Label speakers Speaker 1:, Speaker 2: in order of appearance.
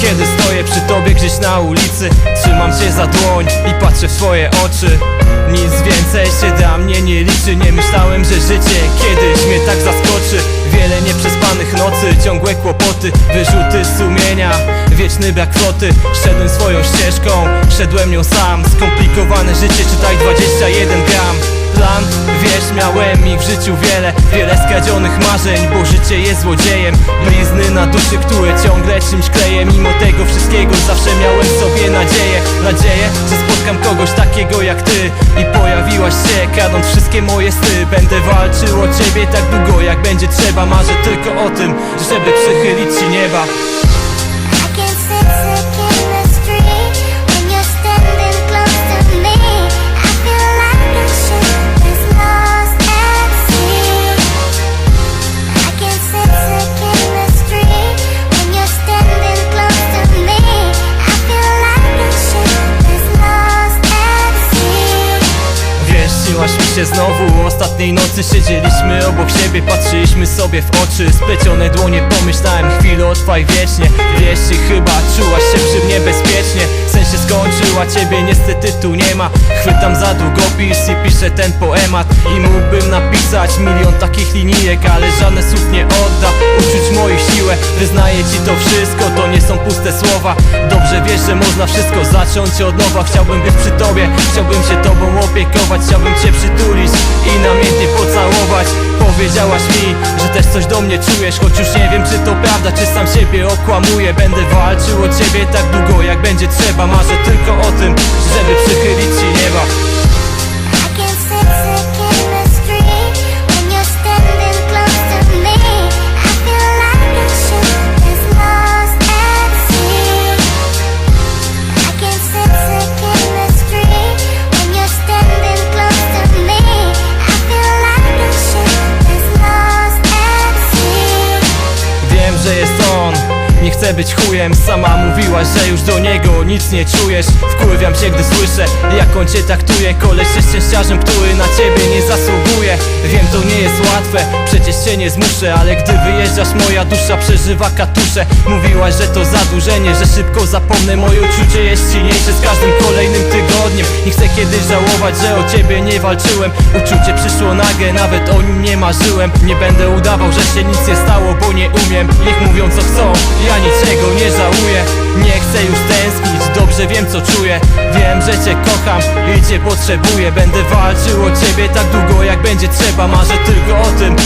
Speaker 1: Kiedy stoję przy tobie gdzieś na ulicy Trzymam cię za dłoń i patrzę w twoje oczy. Nic więcej się dla mnie nie liczy Nie myślałem, że życie kiedyś mnie tak zaskoczy. Wiele nieprzespanych nocy, ciągłe kłopoty Wyrzuty sumienia, wieczny brak floty. Szedłem swoją ścieżką, szedłem nią sam. Skomplikowane życie, czytaj 21 gram plan Wiesz, miałem ich w życiu wiele. Wiele skradzionych marzeń, bo życie jest złodziejem. Blizny na duszy, które ciągle czymś kleję. Mimo tego wszystkiego zawsze miałem sobie nadzieję. Nadzieję, że spotkam kogoś takiego jak ty. I pojawiłaś się, kradąc wszystkie moje sny. Będę walczył o ciebie tak długo jak będzie trzeba. Marzę tylko o tym, żeby przychylić ci nieba się znowu. Ostatniej nocy siedzieliśmy obok siebie Patrzyliśmy sobie w oczy. Splecione dłonie pomyślałem Chwilę trwaj wiecznie. Wiesz, i chyba czułaś się przy mnie bezpiecznie. Sen się skończył, a ciebie niestety tu nie ma. Chwytam za długopis i piszę ten poemat. I mógłbym napisać milion takich linijek Ale żadne słów nie odda. Uczuć Wyznaję ci to wszystko To nie są puste słowa. Dobrze wiesz, że można wszystko zacząć od nowa. Chciałbym być przy tobie Chciałbym się tobą opiekować. Chciałbym cię przytulić i namiętnie pocałować. Powiedziałaś mi, że też coś do mnie czujesz Choć już nie wiem czy to prawda, czy sam siebie okłamuję. Będę walczył o ciebie tak długo jak będzie trzeba. Marzę tylko o tym, żeby przychylić Nie chcę być chujem, sama mówiłaś, że już do niego nic nie czujesz. Wkurwiam się, gdy słyszę, jak on cię traktuje. Koleś jest szczęściarzem, który na ciebie nie zasługuje. Wiem, to nie jest łatwe, przecież cię nie zmuszę Ale gdy wyjeżdżasz, moja dusza przeżywa katusze. Mówiłaś, że to zadłużenie, że szybko zapomnę. Moje uczucie jest silniejsze z każdym kolejnym tygodniem Nie chcę kiedyś żałować, że o ciebie nie walczyłem. Uczucie przyszło nagle, nawet o nim nie marzyłem. Nie będę udawał, że się nic nie stało, bo nie umiem. Niech mówią co chcą, ja niczego nie żałuję. Nie chcę już tęsknić, dobrze wiem co czuję. Wiem, że cię kocham i cię potrzebuję. Będę walczył o ciebie tak długo jak będzie trzeba. Marzę tylko o tym,